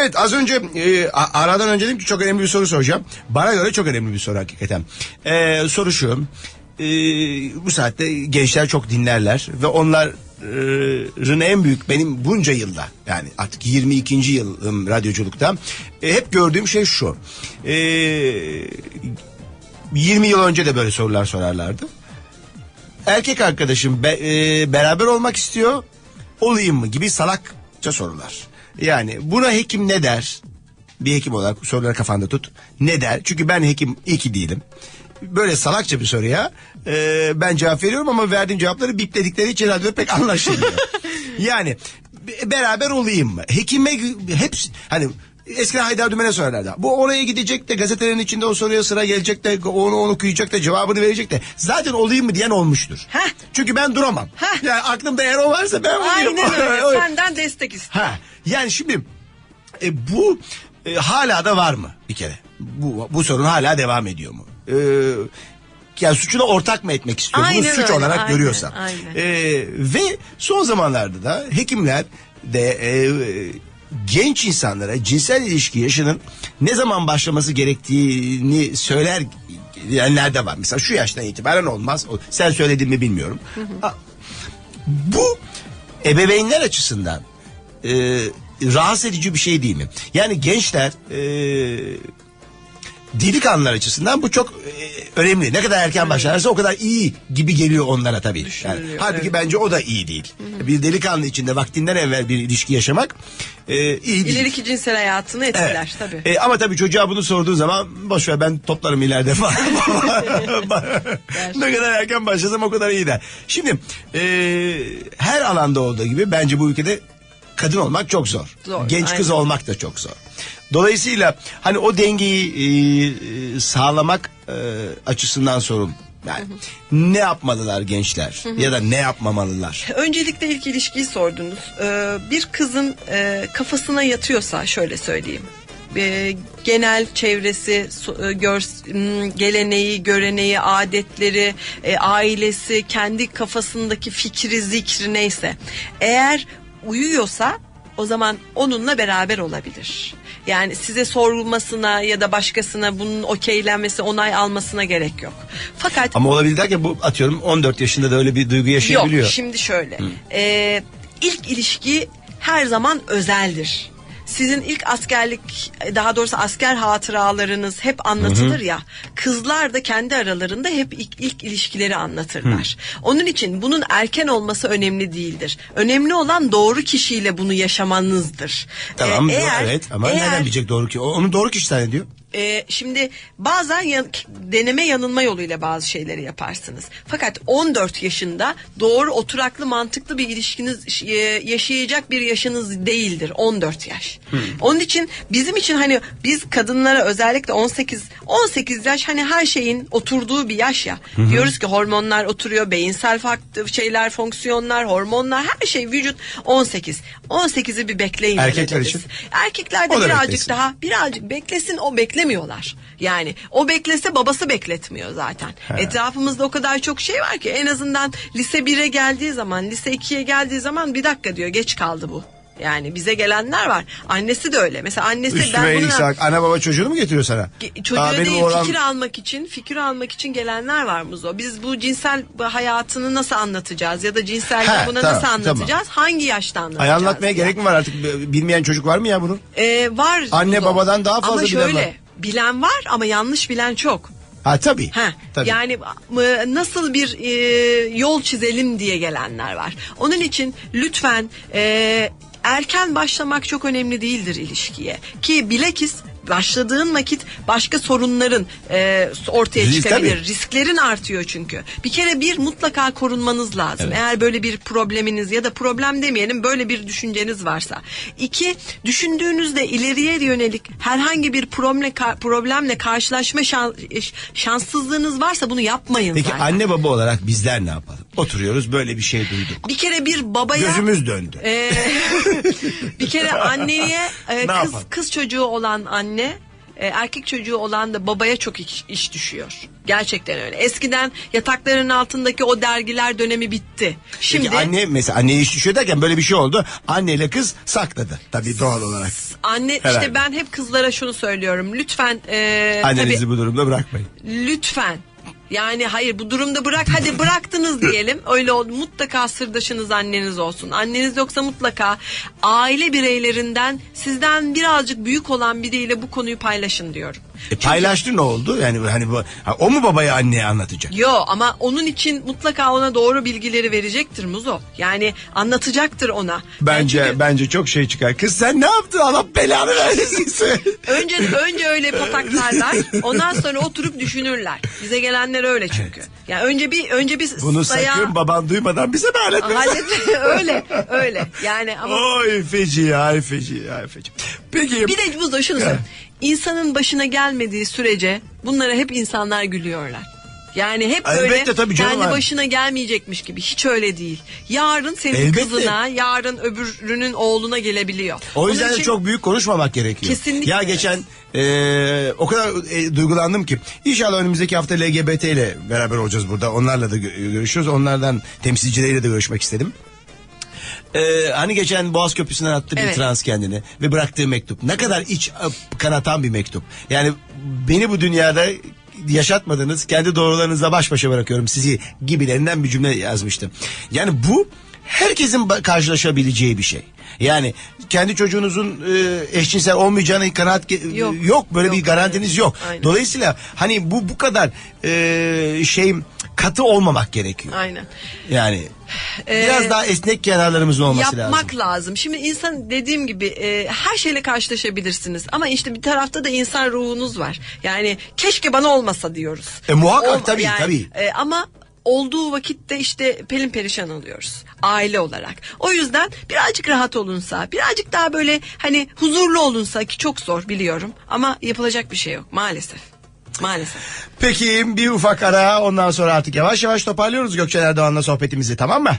Evet az önce e, aradan önce dedim ki çok önemli bir soru soracağım. Bana göre çok önemli bir soru hakikaten. E, soru şu. E, bu saatte gençler çok dinlerler ve onların en büyük benim bunca yılda yani artık 22. yılım radyoculukta e, hep gördüğüm şey şu. E, 20 yıl önce de böyle sorular sorarlardı. Erkek arkadaşım e, beraber olmak istiyor olayım mı gibi salakça sorular. Yani buna hekim ne der? Bir hekim olarak soruları kafanda tut. Ne der? Çünkü ben hekim iyi ki değilim. Böyle salakça bir soruya e, ben cevap veriyorum ama verdiğim cevapları bipledikleri için radyo pek anlaşılmıyor. yani be- beraber olayım mı? Hekime hepsi hani Eskiden Haydar Dümen'e sorarlardı. Bu oraya gidecek de gazetelerin içinde o soruya sıra gelecek de onu onu okuyacak da cevabını verecek de zaten olayım mı diyen olmuştur. Heh. Çünkü ben duramam. Heh. Yani aklımda eğer o varsa ben olayım. Aynen öyle. Senden destek istiyorum. Ha, yani şimdi e, bu e, hala da var mı bir kere? Bu, bu sorun hala devam ediyor mu? E, yani suçuna ortak mı etmek istiyor? Bunu Aynen suç öyle, olarak aynen, görüyorsa. aynen. E, ve son zamanlarda da hekimler de e, genç insanlara cinsel ilişki yaşının ne zaman başlaması gerektiğini söyler diyenler de var. Mesela şu yaştan itibaren olmaz. Sen söyledin mi bilmiyorum. Bu ebeveynler açısından e, rahatsız edici bir şey değil mi? Yani gençler e, delikanlılar açısından bu çok e, önemli. Ne kadar erken başlarsa o kadar iyi gibi geliyor onlara tabii. Yani, Düşünülüyor, halbuki evet. bence o da iyi değil. Bir delikanlı içinde vaktinden evvel bir ilişki yaşamak e, iyi değil. İleriki cinsel hayatını etkiler tabii. E, ama tabii çocuğa bunu sorduğun zaman boş ver ben toplarım ileride falan. ne kadar erken başlasam o kadar iyi der. Şimdi e, her alanda olduğu gibi bence bu ülkede kadın olmak çok zor. Zor, Genç kız aynen. olmak da çok zor. Dolayısıyla hani o dengeyi e, e, sağlamak e, açısından sorun. Yani ne yapmalılar gençler ya da ne yapmamalılar? Öncelikle ilk ilişkiyi sordunuz. Ee, bir kızın e, kafasına yatıyorsa şöyle söyleyeyim. Ee, genel çevresi, e, gör- geleneği, göreneği, adetleri, e, ailesi, kendi kafasındaki fikri, zikri neyse. Eğer uyuyorsa o zaman onunla beraber olabilir. Yani size sorulmasına ya da başkasına bunun okeylenmesi, onay almasına gerek yok. Fakat Ama olabilir derken bu atıyorum 14 yaşında da öyle bir duygu yaşayabiliyor. Yok şimdi şöyle. Ee, ilk ilişki her zaman özeldir. Sizin ilk askerlik daha doğrusu asker hatıralarınız hep anlatılır ya. Kızlar da kendi aralarında hep ilk, ilk ilişkileri anlatırlar. Onun için bunun erken olması önemli değildir. Önemli olan doğru kişiyle bunu yaşamanızdır. Tamam Ee, eğer- evet ama eğer- nereden bilecek doğru ki? Onu doğru kişi zannediyor. Ee, şimdi bazen yan- deneme yanılma yoluyla bazı şeyleri yaparsınız. Fakat 14 yaşında doğru oturaklı mantıklı bir ilişkiniz e, yaşayacak bir yaşınız değildir 14 yaş. Onun için bizim için hani biz kadınlara özellikle 18 18 yaş hani her şeyin oturduğu bir yaş ya. Diyoruz ki hormonlar oturuyor, beyinsel farklı şeyler, fonksiyonlar, hormonlar her şey vücut 18. 18'i bir bekleyin. Erkekler için? Erkekler de O da birazcık beklesin. daha birazcık beklesin o beklemiyorlar. Yani o beklese babası bekletmiyor zaten. Etrafımızda o kadar çok şey var ki en azından lise 1'e geldiği zaman lise 2'ye geldiği zaman bir dakika diyor geç kaldı bu. Yani bize gelenler var. Annesi de öyle. Mesela annesi Üstüme ben iyilik bunu sağlık. Ana baba çocuğunu mu getiriyor sana? Ge- Çocuğa Aa, değil oğlan- fikir almak için fikir almak için gelenler var Muzo. Biz bu cinsel hayatını nasıl anlatacağız ya da cinsel He, buna tamam, nasıl tamam. anlatacağız? Hangi yaşta Ay anlatacağız? anlatmaya diye. gerek mi var artık? Bilmeyen çocuk var mı ya bunu? Ee, var. Anne Muzo. babadan daha fazla ama bilen şöyle, var. Bilen var ama yanlış bilen çok. Ha tabii. Ha, tabii. yani e, nasıl bir e, yol çizelim diye gelenler var. Onun için lütfen e, erken başlamak çok önemli değildir ilişkiye. Ki bilakis başladığın vakit başka sorunların e, ortaya Risk, çıkabilir. tabii. Risklerin artıyor çünkü. Bir kere bir mutlaka korunmanız lazım. Eğer böyle bir probleminiz ya da problem demeyelim böyle bir düşünceniz varsa. İki, düşündüğünüzde ileriye yönelik herhangi bir problemle, problemle karşılaşma şan- şanssızlığınız varsa bunu yapmayın Peki zaten. anne baba olarak bizler ne yapalım? Oturuyoruz böyle bir şey duyduk. Bir kere bir babaya Gözümüz döndü. e, bir kere anneye e, Ne kız yapalım? kız çocuğu olan anne e, erkek çocuğu olan da babaya çok iş, iş düşüyor. Gerçekten öyle. Eskiden yatakların altındaki o dergiler dönemi bitti. Şimdi Peki anne mesela anneye iş düşüyor derken böyle bir şey oldu. Anneyle kız sakladı tabii doğal olarak. anne Herhalde. işte ben hep kızlara şunu söylüyorum. Lütfen e, Annenizi tabii- bu durumda bırakmayın. lütfen yani hayır bu durumda bırak hadi bıraktınız diyelim. Öyle oldu. Mutlaka sırdaşınız anneniz olsun. Anneniz yoksa mutlaka aile bireylerinden sizden birazcık büyük olan biriyle bu konuyu paylaşın diyorum. E, paylaştı ne oldu? Yani hani bu ha, o mu babaya anneye anlatacak? Yo ama onun için mutlaka ona doğru bilgileri verecektir Muzo. Yani anlatacaktır ona. Bence Yani çünkü bence çok şey çıkar. Kız sen ne yaptın? Allah belanı versin. önce önce öyle pataklarlar. Ondan sonra oturup düşünürler. Bize gelenler öyle çünkü. Yani önce bir önce bir Bunu dayağı- sakın baban duymadan bize mi halletmesin? Hallet öyle öyle yani ama Oy feci ay feci ay feci. Peki. bir de bu da şunu söyleyeyim. İnsanın başına gelmediği sürece bunlara hep insanlar gülüyorlar. Yani hep böyle Elbette tabii canım kendi abi. başına gelmeyecekmiş gibi. Hiç öyle değil. Yarın senin Elbette. kızına, yarın öbürünün oğluna gelebiliyor. O yüzden Onun de için çok büyük konuşmamak gerekiyor. Kesinlikle. Ya geçen e, o kadar e, duygulandım ki inşallah önümüzdeki hafta LGBT ile beraber olacağız burada. Onlarla da gö- görüşüyoruz. Onlardan temsilcileriyle de görüşmek istedim. Ee, hani geçen Boğaz Köprüsü'nden attı bir Evet. trans kendini ve bıraktığı mektup. Ne kadar iç e, kanatan bir mektup. Yani beni bu dünyada yaşatmadınız. Kendi doğrularınızla baş başa bırakıyorum sizi gibilerinden bir cümle yazmıştı. Yani bu herkesin karşılaşabileceği bir şey. Yani kendi çocuğunuzun e, eşcinsel olmayacağını kanaat Yok. yok. Böyle Yok, bir garantiniz yok. Aynen. Dolayısıyla hani bu bu kadar e, şey katı olmamak gerekiyor. Aynen. Yani Ee, biraz daha esnek kenarlarımızın olması Yapmak lazım. lazım. Şimdi insan dediğim gibi e, her şeyle karşılaşabilirsiniz. Ama işte bir tarafta da insan ruhunuz var. Yani keşke bana olmasa diyoruz. E, muhakkak tabii, tabii. e, ama olduğu vakitte işte pelin perişan oluyoruz aile olarak. O yüzden birazcık rahat olunsa, birazcık daha böyle hani huzurlu olunsa ki çok zor biliyorum ama yapılacak bir şey yok maalesef. Maalesef. Peki bir ufak ara ondan sonra artık yavaş yavaş toparlıyoruz Gökçe Erdoğan'la sohbetimizi tamam mı?